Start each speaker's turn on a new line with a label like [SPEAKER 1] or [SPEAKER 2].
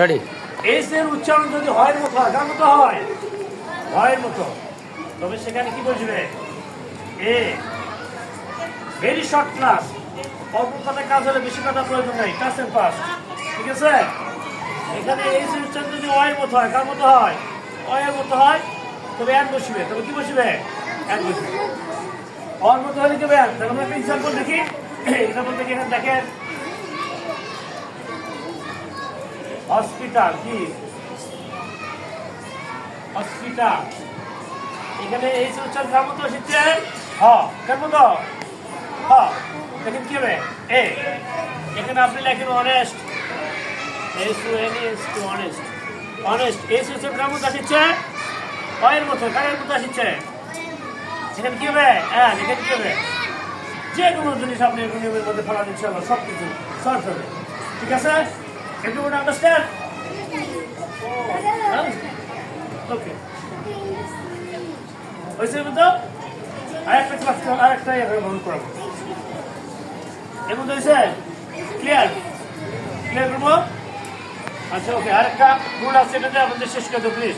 [SPEAKER 1] Ready
[SPEAKER 2] S উচ্চারণ যদি হয় মতো হয় মতো হয় হয় মতো, তবে সেখানে কি বসবে? এ ভেরি শর্ট ক্লাস অল্প কাজ হলে বেশি কথা প্রয়োজন নেই কাজ এন্ড পাস ঠিক আছে? এখানে এই উচ্চারণ যদি অয়ের মতো হয় কার মতো হয় অয়ের মতো হয়, তবে এক বসবে, তবে কি বসবে? এক বসবে। অর মতো হলে কি ব্যান তাহলে আমরা একটা এক্সাম্পল দেখি এক্সাম্পল দেখি এখানে দেখেন হসপিটাল, কি? হসপিটাল। এখানে এই উচ্চারণ কার মতো শিখছে হ কার মতো হ, দেখেন কি হবে? এ, এখানে আপনি লেখেন honest S two N S two honest honest S উচ্চারণ কার মতো শিখছে অয়ের মতো, কারের মতো শিখছে এখানে কি হবে? হ্যাঁ এখানে কি হবে? যে কোনো জিনিস আপনি নিয়মের মধ্যে ফেলা দিচ্ছে সব কিছু হবে। ঠিক আছে? Everyone understand? ওকে হয়েছে তো আরেকটা ক্লাস আরেকটা ইয়ে গ্রহণ করাবো এর মধ্যে হয়েছে ক্লিয়ার ক্লিয়ার করব আচ্ছা ওকে আরেকটা রুল আছে এটাতে আপনাদের শেষ করে দেবো প্লিজ